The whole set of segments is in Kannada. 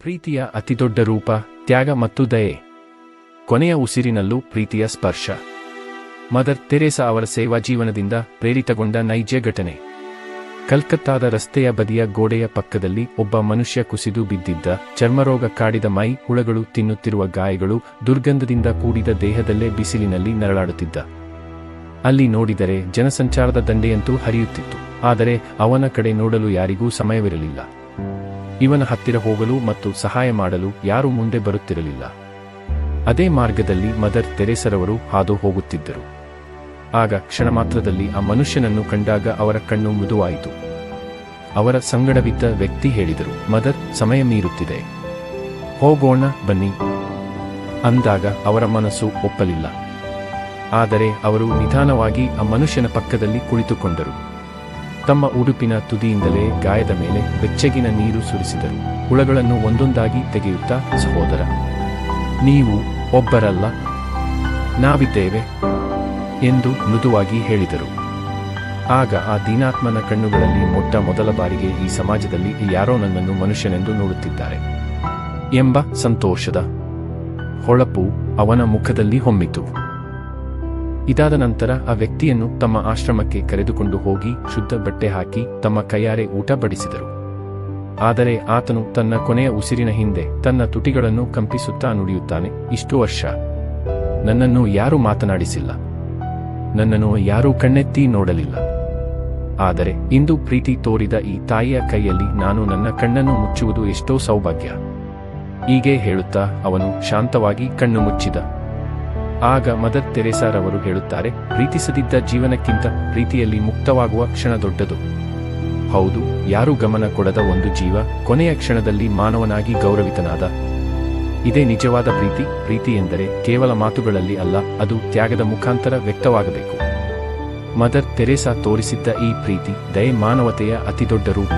ಪ್ರೀತಿಯ ಅತಿದೊಡ್ಡ ರೂಪ, ತ್ಯಾಗ ಮತ್ತು ದಯೆ. ಕೊನೆಯ ಉಸಿರಿನಲ್ಲೂ ಪ್ರೀತಿಯ ಸ್ಪರ್ಶ. ಮದರ್ ತೆರೇಸಾ ಅವರ ಸೇವಾ ಜೀವನದಿಂದ ಪ್ರೇರಿತಗೊಂಡ ನೈಜ ಘಟನೆ. ಕಲ್ಕತ್ತಾದ ರಸ್ತೆಯ ಬದಿಯ ಗೋಡೆಯ ಪಕ್ಕದಲ್ಲಿ ಒಬ್ಬ ಮನುಷ್ಯ ಕುಸಿದು ಬಿದ್ದಿದ್ದ, ಚರ್ಮರೋಗ ಕಾಡಿದ ಮೈ, ಹುಳಗಳು ತಿನ್ನುತ್ತಿರುವ ಗಾಯಗಳು ದುರ್ಗಂಧದಿಂದ ಕೂಡಿದ ದೇಹದಲ್ಲೇ ಬಿಸಿಲಿನಲ್ಲಿ ನರಳಾಡುತ್ತಿದ್ದ. ಅಲ್ಲಿ ನೋಡಿದರೆ ಜನಸಂಚಾರದ ದಂಡೆಯಂತೂ ಹರಿಯುತ್ತಿತ್ತು, ಆದರೆ ಅವನ ಕಡೆ ನೋಡಲು ಯಾರಿಗೂ ಸಮಯವಿರಲಿಲ್ಲ. ಇವನ ಹತ್ತಿರ ಹೋಗಲು ಮತ್ತು ಸಹಾಯ ಮಾಡಲು ಯಾರೂ ಮುಂದೆ ಬರುತ್ತಿರಲಿಲ್ಲ. ಅದೇ ಮಾರ್ಗದಲ್ಲಿ ಮದರ್ ತೆರೆಸರವರು ಹಾದು ಹೋಗುತ್ತಿದ್ದರು. ಆಗ ಕ್ಷಣ ಮಾತ್ರದಲ್ಲಿ ಆ ಮನುಷ್ಯನನ್ನು ಕಂಡಾಗ ಅವರ ಕಣ್ಣು ಮೃದುವಾಯಿತು. ಅವರ ಸಂಗಡವಿದ್ದ ವ್ಯಕ್ತಿ ಹೇಳಿದರು, ಮದರ್, ಸಮಯ ಮೀರುತ್ತಿದೆ. ಹೋಗೋಣ, ಬನ್ನಿ. ಅಂದಾಗ ಅವರ ಮನಸ್ಸು ಒಪ್ಪಲಿಲ್ಲ. ಆದರೆ ಅವರು ನಿಧಾನವಾಗಿ ಆ ಮನುಷ್ಯನ ಪಕ್ಕದಲ್ಲಿ ಕುಳಿತುಕೊಂಡರು. ತಮ್ಮ ಉಡುಪಿನ ತುದಿಯಿಂದಲೇ ಗಾಯದ ಮೇಲೆ ಬೆಚ್ಚಗಿನ ನೀರು ಸುರಿಸಿದರು. ಹುಳಗಳನ್ನು ಒಂದೊಂದಾಗಿ ತೆಗೆಯುತ್ತಾ ಸಹೋದರ, ನೀವು ಒಬ್ಬರಲ್ಲ, ನಾವಿದ್ದೇವೆ ಎಂದು ಮೃದುವಾಗಿ ಹೇಳಿದರು. ಆಗ ಆ ದೀನಾತ್ಮನ ಕಣ್ಣುಗಳಲ್ಲಿ ಮೊಟ್ಟ ಮೊದಲ ಬಾರಿಗೆ ಈ ಸಮಾಜದಲ್ಲಿ ಯಾರೋ ನನ್ನನ್ನು ಮನುಷ್ಯನೆಂದು ನೋಡುತ್ತಿದ್ದಾರೆ ಎಂಬ ಸಂತೋಷದ ಹೊಳಪು ಅವನ ಮುಖದಲ್ಲಿ ಹೊಮ್ಮಿತು. ಇದಾದ ನಂತರ ಆ ವ್ಯಕ್ತಿಯನ್ನು ತಮ್ಮ ಆಶ್ರಮಕ್ಕೆ ಕರೆದುಕೊಂಡು ಹೋಗಿ ಶುದ್ಧ ಬಟ್ಟೆ ಹಾಕಿ ತಮ್ಮ ಕೈಯಾರೆ ಊಟ ಬಡಿಸಿದರು. ಆದರೆ ಆತನು ತನ್ನ ಕೊನೆಯ ಉಸಿರಿನ ಹಿಂದೆ ತನ್ನ ತುಟಿಗಳನ್ನು ಕಂಪಿಸುತ್ತಾ ನುಡಿಯುತ್ತಾನೆ, ಇಷ್ಟು ವರ್ಷ. ನನ್ನನ್ನು ಯಾರೂ ಮಾತನಾಡಿಸಿಲ್ಲ. ನನ್ನನ್ನು ಯಾರೂ ಕಣ್ಣೆತ್ತಿ ನೋಡಲಿಲ್ಲ. ಆದರೆ ಇಂದು ಪ್ರೀತಿ ತೋರಿದ ಈ ತಾಯಿಯ ಕೈಯಲ್ಲಿ ನಾನು ನನ್ನ ಕಣ್ಣನ್ನು ಮುಚ್ಚುವುದು ಎಷ್ಟೋ ಸೌಭಾಗ್ಯ. ಹೀಗೆ ಹೇಳುತ್ತಾ ಅವನು ಶಾಂತವಾಗಿ ಕಣ್ಣು ಮುಚ್ಚಿದ. ಆಗ ಮದರ್ ತೆರೇಸಾರವರು ಹೇಳುತ್ತಾರೆ, ಪ್ರೀತಿಸದಿದ್ದ ಜೀವನಕ್ಕಿಂತ ಪ್ರೀತಿಯಲ್ಲಿ ಮುಕ್ತವಾಗುವ ಕ್ಷಣ ದೊಡ್ಡದು. ಹೌದು, ಯಾರು ಗಮನ ಕೊಡದ ಒಂದು ಜೀವ ಕೊನೆಯ ಕ್ಷಣದಲ್ಲಿ ಮಾನವನಾಗಿ ಗೌರವಿತನಾದ. ಇದೇ ನಿಜವಾದ ಪ್ರೀತಿ. ಪ್ರೀತಿ ಎಂದರೆ ಕೇವಲ ಮಾತುಗಳಲ್ಲಿ ಅಲ್ಲ, ಅದು ತ್ಯಾಗದ ಮುಖಾಂತರ ವ್ಯಕ್ತವಾಗಬೇಕು. ಮದರ್ ತೆರೇಸಾ ತೋರಿಸಿದ್ದ ಈ ಪ್ರೀತಿ ದಯೆ ಮಾನವತೆಯ ಅತಿದೊಡ್ಡ ರೂಪ.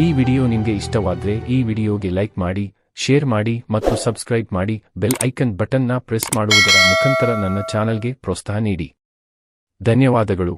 ಈ ವಿಡಿಯೋ ನಿಮಗೆ ಇಷ್ಟವಾದರೆ ಈ ವಿಡಿಯೋಗೆ ಲೈಕ್ ಮಾಡಿ ಶೇರ್ ಮಾಡಿ ಮತ್ತು ಸಬ್ಸ್ಕ್ರೈಬ್ ಮಾಡಿ, ಬೆಲ್ ಐಕನ್ ಬಟನ್ನ ಪ್ರೆಸ್ ಮಾಡುವುದರ ಮುಖಾಂತರ ನನ್ನ ಚಾನಲ್ಗೆ ಪ್ರೋತ್ಸಾಹ ನೀಡಿ. ಧನ್ಯವಾದಗಳು.